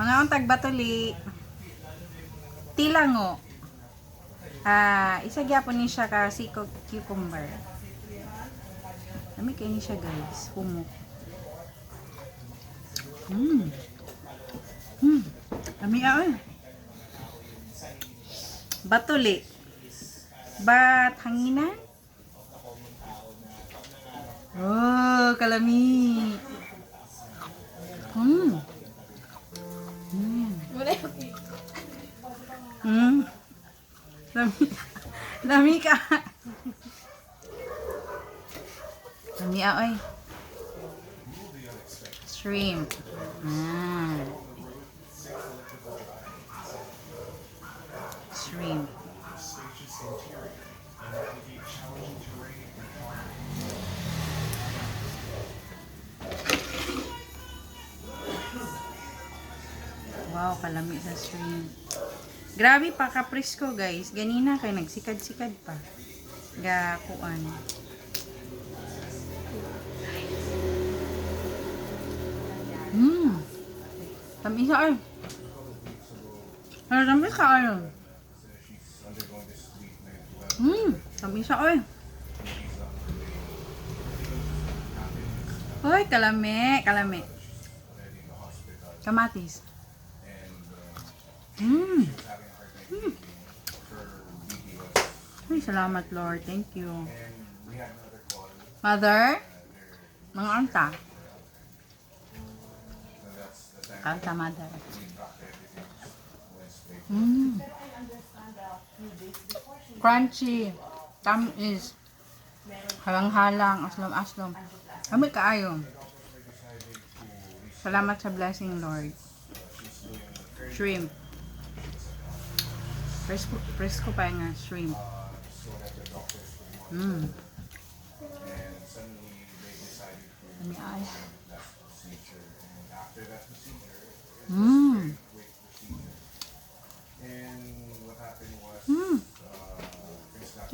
Mga untag batuli. Tilango. Ah, isa gyapon ni siya ka siko cucumber. Dami kay ni siya guys. Humok. Mm. Mm. Dami ay. Batuli. Bat hanginan? Oh, kalami. Lami. Lami ka. Lami ah, oy. Shrimp. Ah. Shrimp. Wow, kalami sa shrimp. Grabe pa kapris ko guys. Ganina kay nagsikad-sikad pa. Ga kuan. Hmm. Tamis sa ay. Ano tamis ka ano? Hmm. Tamis sa ay. Hoy, kalami, kalami. Kamatis. Mm. Mm. Ay, salamat Lord. Thank you. Mother? Mga anta. Kanta, mother. Mm. Crunchy. Tamis. Halang-halang. Aslom-aslom. Kami kaayo. Salamat sa blessing, Lord. Shrimp. Fresco, fresco pa nga shrimp. Mmm. Ano ay? Mmm. Mmm.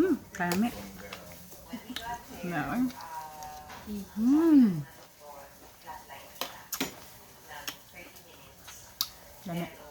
Mmm. Kalami. Meron. Mmm. Dami.